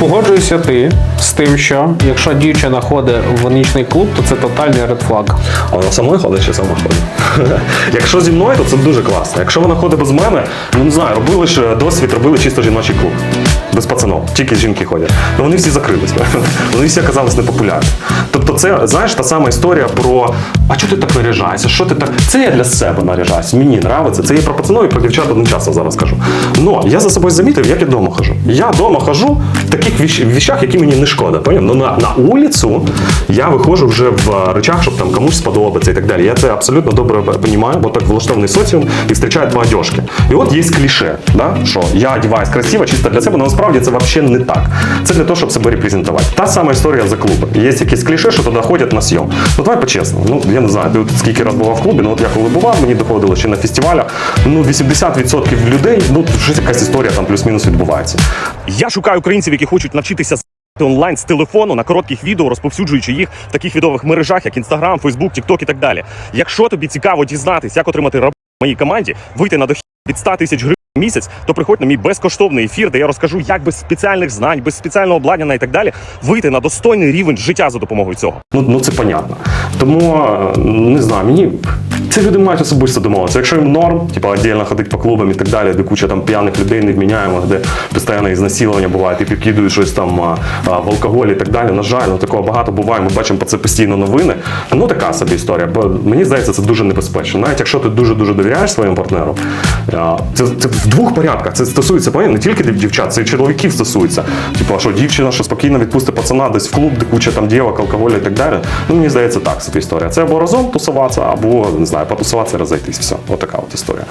погоджуєшся ти з тим, що якщо дівчина ходить в нічний клуб, то це тотальний редфлаг. А вона самою ходить чи сама ходить? Якщо зі мною, то це дуже класно. Якщо вона ходить без мене, ну не знаю, робили ж досвід, робили чисто жіночий клуб. Без пацанов, тільки жінки ходять. Ну вони всі закрились. Вони всі оказались непопулярні. Тобто, це знаєш та сама історія про а чого ти так наряжаєшся? Що ти так? Це я для себе наряжаюся. Мені нравиться. Це я про пацанов і про дівчат одночасно зараз кажу. Но я за собою замітив, як я вдома хожу. Я вдома хожу в таких віщ- віщах, які мені не шкода. Поняв? Ну на, на вулицю я виходжу вже в речах, щоб там комусь сподобатися і так далі. Я це абсолютно добре розумію, бо так влаштований соціум і зустрічають молодіжки. І от є кліше, да? що я одягаюсь красиво, чисто для себе, але насправді це взагалі не так. Це для того, щоб себе репрезентувати. Та сама історія за клуби. Є якісь кліше, що туди ходять на сйом. Ну давай по-чесному. Ну я не знаю, ти скільки раз бував в клубі, ну от я коли бував, мені доходило ще на фестивалях. Ну 80% людей, ну щось якась історія там плюс-мінус відбувається. Я шукаю українців, які хочуть навчитися онлайн з телефону на коротких відео, розповсюджуючи їх в таких відових мережах, як Instagram, Facebook, TikTok і так далі. Якщо тобі цікаво дізнатись, як отримати роботу в моїй команді, вийти на дохід від 100 тисяч гривень місяць, то приходь на мій безкоштовний ефір, де я розкажу, як без спеціальних знань, без спеціального обладнання і так далі вийти на достойний рівень життя за допомогою цього. Ну, ну це понятно. Тому е, не знаю, мені ці люди мають особисто домовитися. Якщо їм норм, типу віддільно ходити по клубам і так далі, де куча там п'яних людей невміняємо, де постійно ізнасилування буває, і підкидують щось там а, а, в алкоголі і так далі. На жаль, ну такого багато буває. Ми бачимо про це постійно новини. Ну така собі історія. Бо мені здається, це дуже небезпечно. Навіть якщо ти дуже дуже довіряєш своєму партнеру, а, це, це в двох порядках. Це стосується не тільки дівчат, це і чоловіків стосується. Типу, а що дівчина, що спокійно відпустить пацана десь в клуб, де куча там дівок, алкоголю і так далі. Ну мені здається, так собі історія. Це або разом тусуватися, або не знаю, потусуватися, розійтись. Все, отака от історія.